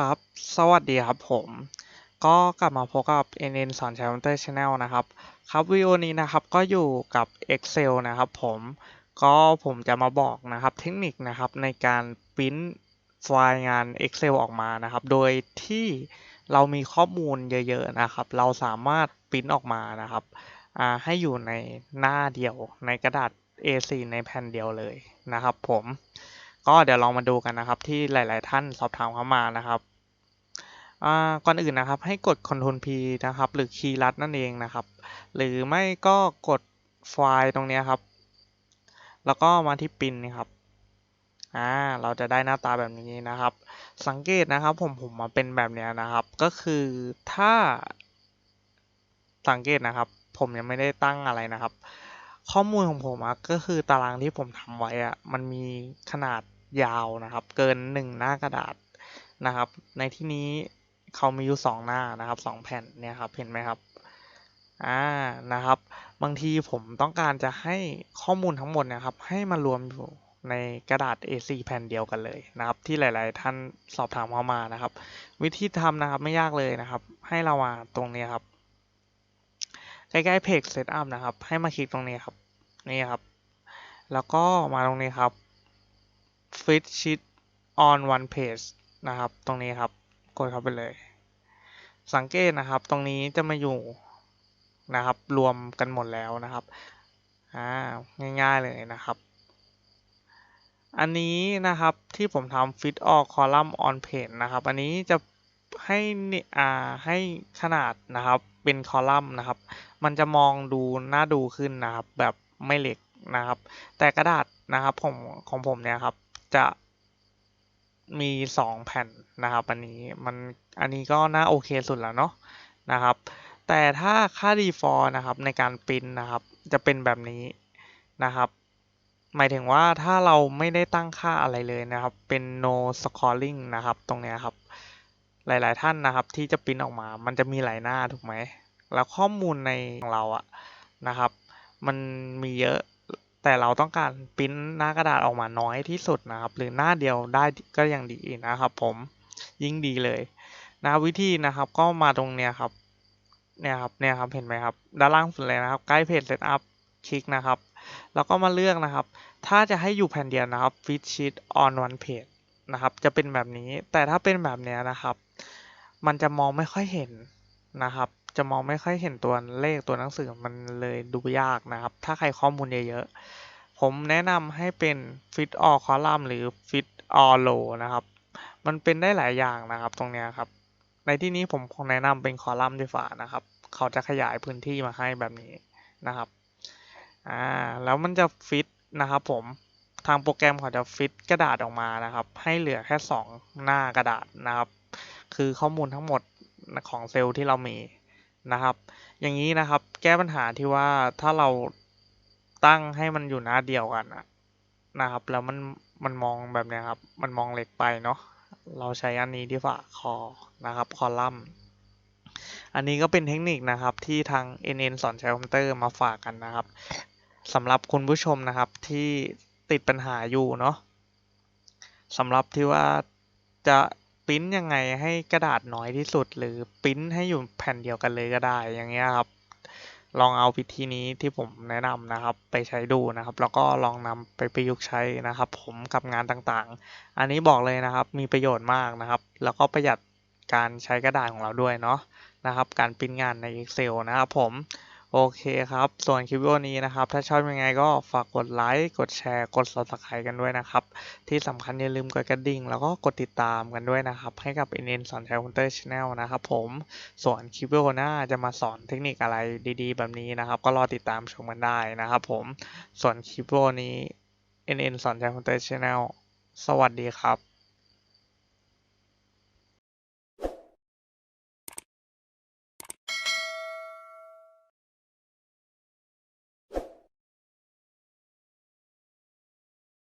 ครับ สวัสดีครับผม ก็กลับมาพบกับ NN สอนใช้คอมพิวเตอร์ชาแนลนะครับ ครับวิดีโอนี้นะครับก็อยู่กับ Excel นะครับผม ก็ผมจะมาบอกนะครับเทคนิคนะครับในการปริ้นไฟล์งาน Excel ออกมานะครับ โดยที่เรามีข้อมูลเยอะๆนะครับ เราสามารถปริ้นออกมานะครับให้อยู่ในหน้าเดียวในกระดาษ A4 ในแผ่นเดียวเลยนะครับผม ก็เดี๋ยวลองมาดูกันนะครับ ที่หลาย ๆ ท่านสอบถามเข้ามานะครับก่อนอื่นนะครับ ให้กด Ctrl P นะครับ หรือคีย์ลัดนั่นเองนะครับ หรือไม่ก็กดไฟล์ตรงนี้ครับ แล้วก็มาที่ปินนี่ครับอ่าเราจะได้หน้าตาแบบนี้นะครับ สังเกตนะครับ ผมผมมาเป็นแบบนี้นะครับ ก็คือถ้า สังเกตนะครับ ผมยังไม่ได้ตั้งอะไรนะครับ ข้อมูลของผมอะก็คือตารางที่ผมทำไว้อะมันมีขนาด ยาวนะครับ เกินหนึ่งหน้ากระดาษนะครับ ในที่นี้เขามีอยู่สองหน้านะครับสองแผ่นเนี่ยครับเห็นไหมครับอ่านะครับ บางทีผมต้องการจะให้ข้อมูลทั้งหมดนะครับ ให้มารวมอยู่ในกระดาษ A4 แผ่นเดียวกันเลยนะครับ ที่หลาย ๆ ท่านสอบถามเข้ามานะครับ วิธีทำนะครับไม่ยากเลยนะครับ ให้เรามาตรงนี้ครับใกล้ๆเพจ Setup นะครับ ให้มาคลิกตรงนี้ครับนี่ครับ แล้วก็มาตรงนี้ครับ Fit Sheet on one page นะครับ ตรงนี้ครับ กดเข้าไปเลย สังเกตนะครับ ตรงนี้จะมาอยู่นะครับ รวมกันหมดแล้วนะครับ อ่า ง่ายๆเลยนะครับ อันนี้นะครับที่ผมทำ fit all column on page นะครับ อันนี้จะให้นี่อ่าให้ขนาดนะครับเป็นคอลัมน์นะครับ มันจะมองดูน่าดูขึ้นนะครับ แบบไม่เล็กนะครับ แต่กระดาษนะครับผมของผมเนี่ยครับ จะมีสองแผ่นนะครับอันนี้มันอันนี้ก็น่าโอเคสุดแล้วเนาะนะครับ แต่ถ้าค่า default นะครับในการปริ้นนะครับ จะเป็นแบบนี้นะครับ หมายถึงว่าถ้าเราไม่ได้ตั้งค่าอะไรเลยนะครับ เป็น no scoring นะครับ ตรงเนี้ยครับ หลายๆท่านนะครับที่จะปริ้นออกมา มันจะมีหลายหน้าถูกไหม แล้วข้อมูลในของเราอะนะครับ มันมีเยอะ แต่เราต้องการปริ้นหน้ากระดาษออกมาน้อยที่สุดนะครับ หรือหน้าเดียวได้ก็ยังดีนะครับ ผมยิ่งดีเลยนะวิธีนะครับก็มาตรงเนี้ยครับเนี่ยครับเนี่ยครับเห็นไหมครับ ด้านล่างสุดเลยนะครับใกล้เพจ Setup คลิกนะครับ แล้วก็มาเลือกนะครับ ถ้าจะให้อยู่แผ่นเดียวนะครับ Fit Sheet on one page นะครับ จะเป็นแบบนี้แต่ถ้าเป็นแบบเนี้ยนะครับ มันจะมองไม่ค่อยเห็นนะครับ จะมองไม่ค่อยเห็นตัวเลขตัวหนังสือมันเลยดูยากนะครับ ถ้าใครข้อมูลเยอะๆ ผมแนะนำให้เป็น Fit all column หรือ Fit all row นะครับ มันเป็นได้หลายอย่างนะครับตรงนี้ครับ ในที่นี้ผมคงแนะนำเป็นคอลัมน์ดีกว่านะครับ เขาจะขยายพื้นที่มาให้แบบนี้นะครับ อ่า แล้วมันจะฟิตนะครับผมทางโปรแกรมเขาจะฟิตกระดาษออกมานะครับ ให้เหลือแค่สองหน้ากระดาษนะครับ คือข้อมูลทั้งหมดของเซลล์ที่เรามี นะครับ อย่างนี้นะครับแก้ปัญหาที่ว่าถ้าเราตั้งให้มันอยู่หน้าเดียวกันนะครับ แล้วมันมันมองแบบนี้ครับ มันมองเล็กไปเนาะเราใช้อันนี้ดีกว่าคอนะครับคอลัมน์อันนี้ก็เป็นเทคนิคนะครับที่ทาง NN สอนใช้คอมพิวเตอร์มาฝากกันนะครับสำหรับคุณผู้ชมนะครับที่ติดปัญหาอยู่เนาะสำหรับที่ว่าจะ ปริ้นยังไงให้กระดาษน้อยที่สุด หรือปริ้นให้อยู่แผ่นเดียวกันเลยก็ได้อย่างเงี้ยครับ ลองเอาวิธีนี้ที่ผมแนะนำนะครับ ไปใช้ดูนะครับ แล้วก็ลองนำไปประยุกต์ใช้นะครับ ผมกับงานต่างๆ อันนี้บอกเลยนะครับมีประโยชน์มากนะครับ แล้วก็ประหยัดการใช้กระดาษของเราด้วยเนาะนะครับ การปริ้นงานใน Excel นะครับผม โอเคครับ ส่วนคลิปวิดีโอนี้นะครับ ถ้าชอบยังไงก็ฝากกดไลค์ กดแชร์ กด subscribe กันด้วยนะครับ ที่สำคัญอย่าลืมกดกระดิ่ง แล้วก็กดติดตามกันด้วยนะครับ ให้กับ NN สอนใช้คอมพิวเตอร์ช n แนลนะครับผม ส่วนคลิปวิดีโอหน้าจะมาสอนเทคนิคอะไรดีๆ แบบนี้นะครับ ก็รอติดตามชมกันได้นะครับผม ส่วนคลิปวิดีโอนี้ NN สอนใช้คอมพิวเตอร์ช n แนลสวัสดีครับ